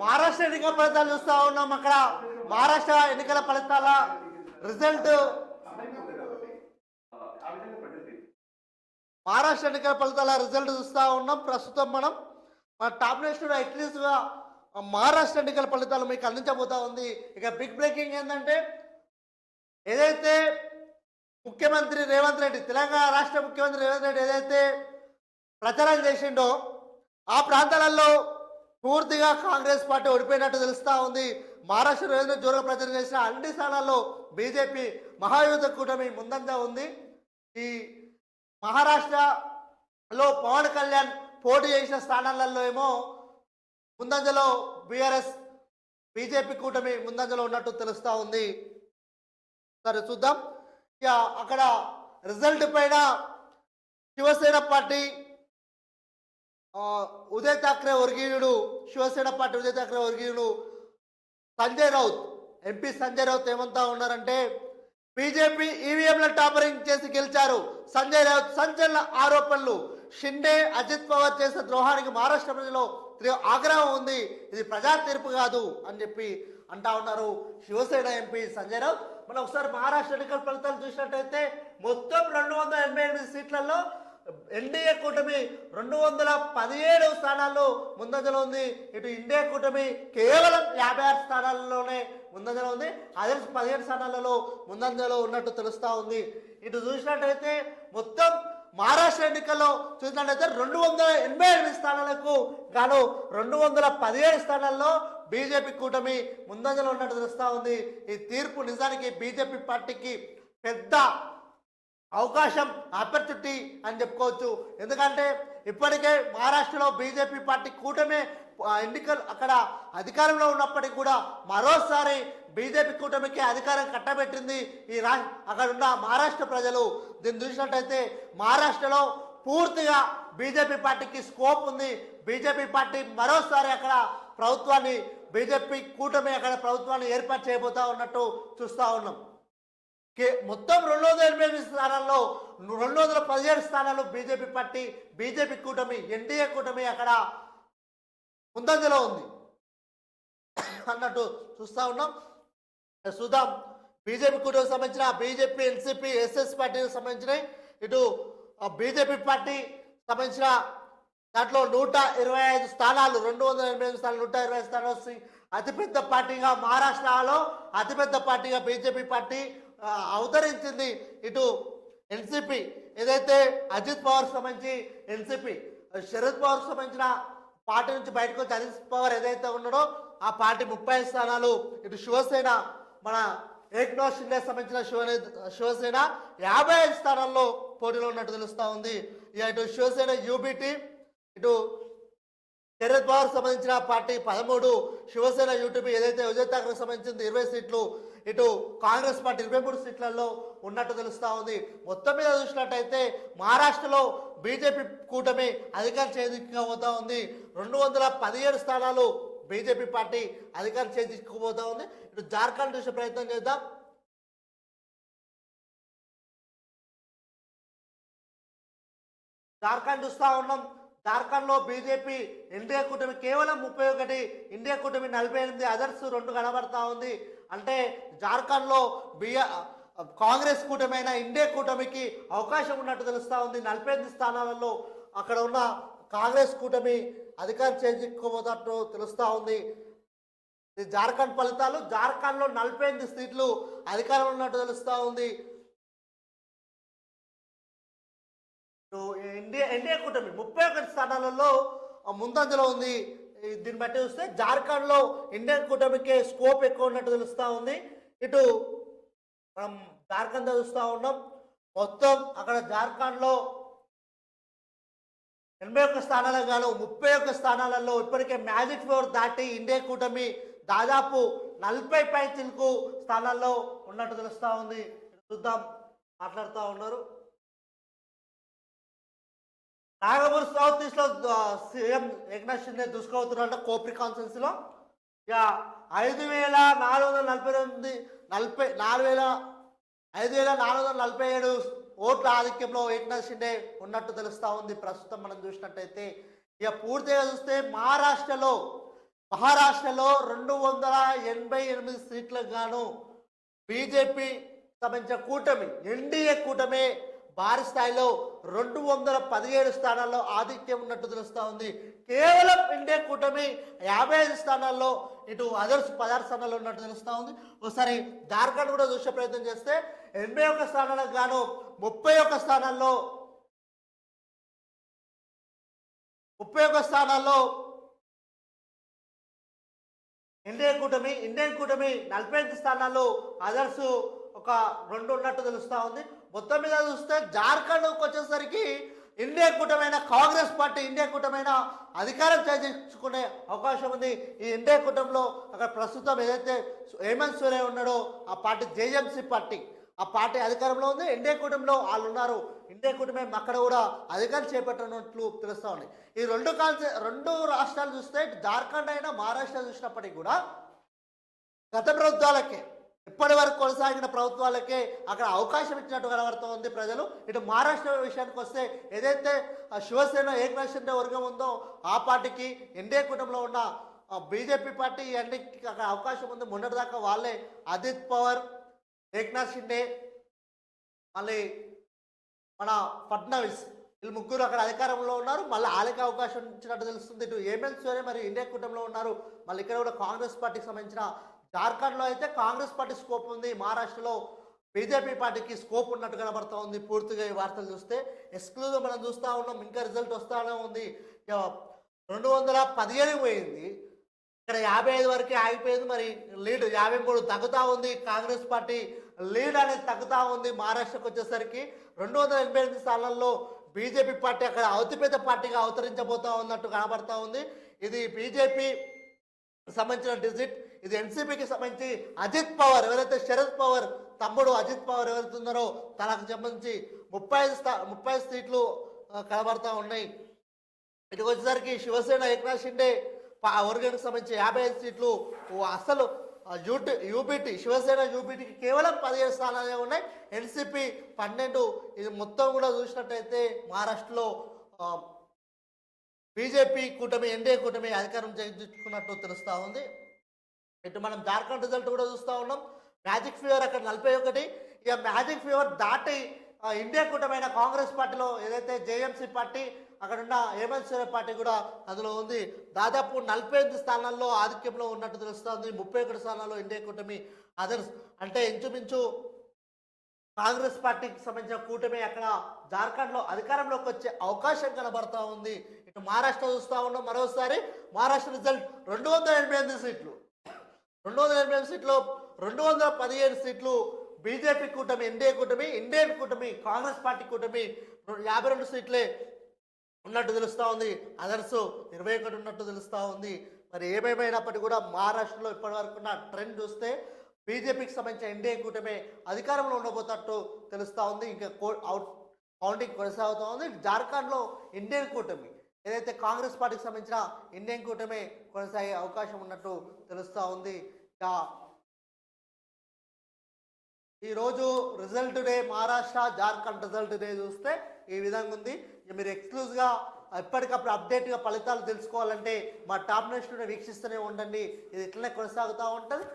మహారాష్ట్ర ఎన్నికల ఫలితాలు చూస్తా ఉన్నాం అక్కడ. మహారాష్ట్ర ఎన్నికల ఫలితాల రిజల్ట్. మహారాష్ట్ర ఎన్నికల ఫలితాల రిజల్ట్ చూస్తా ఉన్నాం. ప్రస్తుతం మనం మన టాప్ నేషన్ అట్లీస్ట్గా మహారాష్ట్ర ఎన్నికల ఫలితాలు మీకు అందించబోతా ఉంది. ఇక బిగ్ బ్రేకింగ్ ఏంటంటే ఏదైతే ముఖ్యమంత్రి రేవంత్ రెడ్డి తెలంగాణ రాష్ట్ర ముఖ్యమంత్రి రేవంత్ రెడ్డి ఏదైతే ప్రచారం చేసిండో ఆ ప్రాంతాలలో పూర్తిగా కాంగ్రెస్ పార్టీ ఓడిపోయినట్టు తెలుస్తూ ఉంది. మహారాష్ట్ర రోజున జోరుగా ప్రచారం చేసిన అన్ని స్థానాల్లో బీజేపీ మహాయుద్ధ కూటమి ముందంజ ఉంది. ఈ మహారాష్ట్రలో పవన్ కళ్యాణ్ పోటీ చేసిన స్థానాలలో ఏమో ముందంజలో బీఆర్ఎస్ బీజేపీ కూటమి ముందంజలో ఉన్నట్టు తెలుస్తూ ఉంది. సరే చూద్దాం. ఇక అక్కడ రిజల్ట్ పైన శివసేన పార్టీ ఉదయ్ థాక్రే వర్గీయుడు శివసేన పార్టీ ఉదయ్ ఠాక్రే వర్గీయుడు సంజయ్ రౌత్ ఎంపీ సంజయ్ రౌత్ ఏమంతా ఉన్నారంటే బీజేపీ ఈవీఎంల టాపరింగ్ చేసి గెలిచారు సంజయ్ రౌత్. సంచలన ఆరోపణలు. షిండే అజిత్ పవార్ చేసిన ద్రోహానికి మహారాష్ట్ర ప్రజల్లో ఆగ్రహం ఉంది. ఇది ప్రజా తీర్పు కాదు అని చెప్పి అంటా ఉన్నారు శివసేన ఎంపీ సంజయ్ రావు మనం ఒకసారి మహారాష్ట్ర ఎన్నికల ఫలితాలు చూసినట్టయితే మొత్తం రెండు వందల ఎనభై ఎనిమిది సీట్లలో ఎన్డీఏ కూటమి రెండు వందల పదిహేడు స్థానాల్లో ముందంజలో ఉంది. ఇటు ఇండియా కూటమి కేవలం యాభై ఆరు స్థానాల్లోనే ముందంజలో ఉంది. అదే పదిహేడు స్థానాలలో ముందంజలో ఉన్నట్టు తెలుస్తూ ఉంది. ఇటు చూసినట్టయితే మొత్తం మహారాష్ట్ర ఎన్నికల్లో చూసినట్టయితే రెండు వందల ఎనభై ఎనిమిది స్థానాలకు గాను రెండు వందల పదిహేడు స్థానాల్లో బీజేపీ కూటమి ముందంజలో ఉన్నట్టు తెలుస్తూ ఉంది. ఈ తీర్పు నిజానికి బీజేపీ పార్టీకి పెద్ద అవకాశం ఆపర్చునిటీ అని చెప్పుకోవచ్చు. ఎందుకంటే ఇప్పటికే మహారాష్ట్రలో బీజేపీ పార్టీ కూటమే ఎన్నికలు అక్కడ అధికారంలో ఉన్నప్పటికీ కూడా మరోసారి బీజేపీ కూటమికి అధికారం కట్టబెట్టింది ఈ రా అక్కడ ఉన్న మహారాష్ట్ర ప్రజలు. దీన్ని చూసినట్టయితే మహారాష్ట్రలో పూర్తిగా బీజేపీ పార్టీకి స్కోప్ ఉంది. బీజేపీ పార్టీ మరోసారి అక్కడ ప్రభుత్వాన్ని బీజేపీ కూటమి అక్కడ ప్రభుత్వాన్ని ఏర్పాటు చేయబోతా ఉన్నట్టు చూస్తూ ఉన్నాం. కే మొత్తం రెండు వందల ఎనభై ఎనిమిది స్థానాల్లో రెండు వందల పదిహేడు స్థానాలు బీజేపీ పార్టీ బీజేపీ కూటమి ఎన్డీఏ కూటమి అక్కడ ముందంజలో ఉంది. అన్నట్టు చూస్తా ఉన్నాం. చూద్దాం. బీజేపీ కూటమికి సంబంధించిన బీజేపీ ఎన్సీపీ ఎస్ఎస్ పార్టీకి సంబంధించిన ఇటు బీజేపీ పార్టీ సంబంధించిన దాంట్లో నూట ఇరవై ఐదు స్థానాలు రెండు వందల ఎనభై ఐదు స్థానాలు నూట ఇరవై ఐదు స్థానాలు అతిపెద్ద పార్టీగా మహారాష్ట్రలో అతిపెద్ద పార్టీగా బీజేపీ పార్టీ అవతరించింది ఇటు ఎన్సిపి. ఏదైతే అజిత్ పవార్ సంబంధించి ఎన్సిపి శరద్ పవార్ సంబంధించిన పార్టీ నుంచి బయటకు వచ్చి అజిత్ పవార్ ఏదైతే ఉన్నాడో ఆ పార్టీ ముప్పై ఐదు స్థానాలు ఇటు శివసేన మన ఏక్నాథ్ షిండే సంబంధించిన శివ శివసేన యాభై ఐదు స్థానాల్లో పోటీలో ఉన్నట్టు తెలుస్తూ ఉంది. ఇటు శివసేన యూబీటీ ఇటు శరద్ పవార్ సంబంధించిన పార్టీ పదమూడు శివసేన యూటీపీ ఏదైతే విజయ్ ఠాకరే సంబంధించింది ఇరవై సీట్లు ఇటు కాంగ్రెస్ పార్టీ ఇరవై మూడు సీట్లలో ఉన్నట్టు తెలుస్తూ ఉంది. మొత్తం మీద చూసినట్టయితే మహారాష్ట్రలో బీజేపీ కూటమి అధికారం చేజిక్కపోతా ఉంది. రెండు వందల పదిహేడు స్థానాలు బీజేపీ పార్టీ అధికారం చేజిక్కపోతా ఉంది. ఇటు జార్ఖండ్ చూసే ప్రయత్నం చేద్దాం. జార్ఖండ్ చూస్తా ఉన్నాం. జార్ఖండ్లో బీజేపీ ఎన్డీఏ కూటమి కేవలం ముప్పై ఒకటి ఇండియా కూటమి నలభై ఎనిమిది అదర్స్ రెండు కనబడతా ఉంది. అంటే జార్ఖండ్లో బిఆ కాంగ్రెస్ కూటమైన ఇండియా కూటమికి అవకాశం ఉన్నట్టు తెలుస్తూ ఉంది. నలభై ఎనిమిది స్థానాలలో అక్కడ ఉన్న కాంగ్రెస్ కూటమి అధికారం చేజిక్కోబోతున్నట్టు తెలుస్తూ ఉంది. జార్ఖండ్ ఫలితాలు జార్ఖండ్లో నలభై ఎనిమిది సీట్లు అధికారం ఉన్నట్టు తెలుస్తూ ఉంది. సో ఇండియా ఎన్డీఏ కూటమి ముప్పై ఒకటి స్థానాలలో ముందంజలో ఉంది. దీన్ని బట్టి చూస్తే జార్ఖండ్లో ఇండియన్ కూటమికే స్కోప్ ఎక్కువ ఉన్నట్టు తెలుస్తూ ఉంది. ఇటు మనం జార్ఖండ్ చూస్తూ ఉన్నాం. మొత్తం అక్కడ జార్ఖండ్లో ఎనభై ఒక్క స్థానాలకు గాను ముప్పై ఒక్క స్థానాలలో ఇప్పటికే మ్యాజిక్ ఫోర్ దాటి ఇండియా కూటమి దాదాపు నలభై పై చిలుకు స్థానాల్లో ఉన్నట్టు తెలుస్తూ ఉంది. చూద్దాం మాట్లాడుతూ ఉన్నారు. నాగపూర్ సౌత్ ఈస్ట్లో సీఎం ఏకనాథ్ షిండే దూసుకుపోతున్నారంట కోప్రి కాన్ఫరెన్స్లో ఇక ఐదు వేల నాలుగు వందల నలభై ఎనిమిది నలభై నాలుగు వేల ఐదు వేల నాలుగు వందల నలభై ఏడు ఓట్ల ఆధిక్యంలో ఏక్నాథ్ షిండే ఉన్నట్టు తెలుస్తూ ఉంది. ప్రస్తుతం మనం చూసినట్టయితే ఇక పూర్తిగా చూస్తే మహారాష్ట్రలో మహారాష్ట్రలో రెండు వందల ఎనభై ఎనిమిది సీట్లకు గాను బీజేపీ సంబంధించిన కూటమి ఎన్డీఏ కూటమి భారీ స్థాయిలో రెండు వందల పదిహేడు స్థానాల్లో ఆధిక్యం ఉన్నట్టు తెలుస్తూ ఉంది. కేవలం ఇండియా కూటమి యాభై ఐదు స్థానాల్లో ఇటు అదర్స్ పదహారు స్థానాల్లో ఉన్నట్టు తెలుస్తూ ఉంది. ఒకసారి జార్ఖండ్ కూడా చూసే ప్రయత్నం చేస్తే ఎనభై ఒక్క స్థానాలకు గాను ముప్పై ఒక్క స్థానాల్లో ముప్పై ఒక్క స్థానాల్లో ఇండియా కూటమి ఇండియన్ కూటమి నలభై ఐదు స్థానాల్లో అదర్స్ ఒక రెండు ఉన్నట్టు తెలుస్తూ ఉంది. మొత్తం మీద చూస్తే జార్ఖండ్కి వచ్చేసరికి ఇండియా కూటమైన కాంగ్రెస్ పార్టీ ఇండియా కూటమైన అధికారం చేయించుకునే అవకాశం ఉంది. ఈ ఇండియా కూటమిలో అక్కడ ప్రస్తుతం ఏదైతే హేమంత్ సూర్య ఉన్నాడో ఆ పార్టీ జేఎంసీ పార్టీ ఆ పార్టీ అధికారంలో ఉంది. ఇండియా కూటమిలో వాళ్ళు ఉన్నారు. ఇండియా కూటమి అక్కడ కూడా అధికారం చేపట్టనున్నట్లు తెలుస్తూ ఉంది. ఈ రెండు కాల్సే రెండు రాష్ట్రాలు చూస్తే జార్ఖండ్ అయినా మహారాష్ట్ర చూసినప్పటికీ కూడా గత ప్రభుత్వాలకే ఇప్పటి వరకు కొనసాగిన ప్రభుత్వాలకే అక్కడ అవకాశం ఇచ్చినట్టు కనబడుతోంది ప్రజలు. ఇటు మహారాష్ట్ర విషయానికి వస్తే ఏదైతే శివసేన ఏకనాథ్ షిండే వర్గం ఉందో ఆ పార్టీకి ఎన్డీఏ కుటుంబంలో ఉన్న బీజేపీ పార్టీ అన్నిటికీ అక్కడ అవకాశం ఉంది. మొన్నటిదాకా వాళ్ళే అజిత్ పవార్ ఏక్నాథ్ షిండే మళ్ళీ మన ఫడ్నవీస్ వీళ్ళు ముగ్గురు అక్కడ అధికారంలో ఉన్నారు. మళ్ళీ వాళ్ళకి అవకాశం ఇచ్చినట్టు తెలుస్తుంది. ఇటు ఏమెల్ సోరే మరి ఇండియా కూటమిలో ఉన్నారు. మళ్ళీ ఇక్కడ కూడా కాంగ్రెస్ పార్టీకి సంబంధించిన జార్ఖండ్లో అయితే కాంగ్రెస్ పార్టీ స్కోప్ ఉంది మహారాష్ట్రలో బీజేపీ పార్టీకి స్కోప్ ఉన్నట్టు కనబడుతూ ఉంది. పూర్తిగా ఈ వార్తలు చూస్తే ఎక్స్క్లూజివ్ మనం చూస్తూ ఉన్నాం ఇంకా రిజల్ట్ వస్తూనే ఉంది. రెండు వందల పదిహేను పోయింది. ఇక్కడ యాభై ఐదు వరకే ఆగిపోయింది మరి లీడ్ యాభై మూడు తగ్గుతూ ఉంది. కాంగ్రెస్ పార్టీ లీడ్ అనేది తగ్గుతూ ఉంది మహారాష్ట్రకు వచ్చేసరికి. రెండు వందల ఎనభై ఎనిమిది స్థానాల్లో బీజేపీ పార్టీ అక్కడ అతిపెద్ద పార్టీగా అవతరించబోతా ఉన్నట్టు కనబడతా ఉంది. ఇది బీజేపీ సంబంధించిన డిజిట్ ఇది ఎన్సీపీకి సంబంధించి అజిత్ పవార్ ఎవరైతే శరద్ పవార్ తమ్ముడు అజిత్ పవార్ ఎవరైతే ఉన్నారో తనకు సంబంధించి ముప్పై ఐదు స్థా ముప్పై ఐదు సీట్లు కనబడతా ఉన్నాయి. ఇటు వచ్చేసరికి శివసేన ఏక్నాథ్ షిండే వర్గానికి సంబంధించి యాభై ఐదు సీట్లు. ఓ అసలు ఆ యూటి శివసేన యూపీటీకి కేవలం పదిహేడు స్థానాలే ఉన్నాయి. ఎన్సీపీ పన్నెండు ఇది మొత్తం కూడా చూసినట్టయితే మహారాష్ట్రలో బీజేపీ కూటమి ఎన్డీఏ కూటమి అధికారం చేయించుకున్నట్టు తెలుస్తూ ఉంది. ఇటు మనం జార్ఖండ్ రిజల్ట్ కూడా చూస్తూ ఉన్నాం. మ్యాజిక్ ఫీవర్ అక్కడ నలభై ఒకటి. ఇక మ్యాజిక్ ఫీవర్ దాటి ఇండియా కూటమైన కాంగ్రెస్ పార్టీలో ఏదైతే జేఎంసీ పార్టీ అక్కడ ఉన్న హేమంత్ సోరెన్ పార్టీ కూడా అందులో ఉంది. దాదాపు నలభై ఎనిమిది స్థానాల్లో ఆధిక్యంలో ఉన్నట్టు తెలుస్తుంది. ముప్పై ఒకటి స్థానాల్లో ఇండియా కూటమి అదర్స్ అంటే ఇంచుమించు కాంగ్రెస్ పార్టీకి సంబంధించిన కూటమి అక్కడ జార్ఖండ్లో అధికారంలోకి వచ్చే అవకాశం కనబడతా ఉంది. ఇటు మహారాష్ట్ర చూస్తూ ఉన్నాం మరోసారి. మహారాష్ట్ర రిజల్ట్ రెండు వందల ఎనభై ఎనిమిది సీట్లు. రెండు వందల ఎనభై ఎనిమిది సీట్లు రెండు వందల పదిహేను సీట్లు బీజేపీ కూటమి ఎన్డీఏ కూటమి ఎన్డీఏ కూటమి కాంగ్రెస్ పార్టీ కూటమి యాభై రెండు సీట్లే ఉన్నట్టు తెలుస్తూ ఉంది. అదర్స్ ఇరవై ఒకటి ఉన్నట్టు తెలుస్తూ ఉంది. మరి ఏమేమైనప్పటికీ కూడా మహారాష్ట్రలో ఇప్పటివరకు ఉన్న ట్రెండ్ చూస్తే బీజేపీకి సంబంధించిన ఎన్డీఏ కూటమి అధికారంలో ఉండబోతున్నట్టు తెలుస్తూ ఉంది. ఇంకా కో- అవుట్ కౌంటింగ్ కొనసాగుతూ ఉంది. జార్ఖండ్లో ఎన్డీఏ కూటమి ఏదైతే కాంగ్రెస్ పార్టీకి సంబంధించిన ఇండియన్ కూటమి కొనసాగే అవకాశం ఉన్నట్టు తెలుస్తూ ఉంది. ఈరోజు result day Maharashtra Jharkhand result day చూస్తే ఈ విధంగా ఉంది. మీరు ఎక్స్క్లూజ్గా ఎప్పటికప్పుడు అప్డేట్గా ఫలితాలు తెలుసుకోవాలంటే మా టాప్ నెక్స్ట్ వీక్షిస్తూనే ఉండండి. ఇది ఇట్లనే కొనసాగుతూ ఉంటుంది.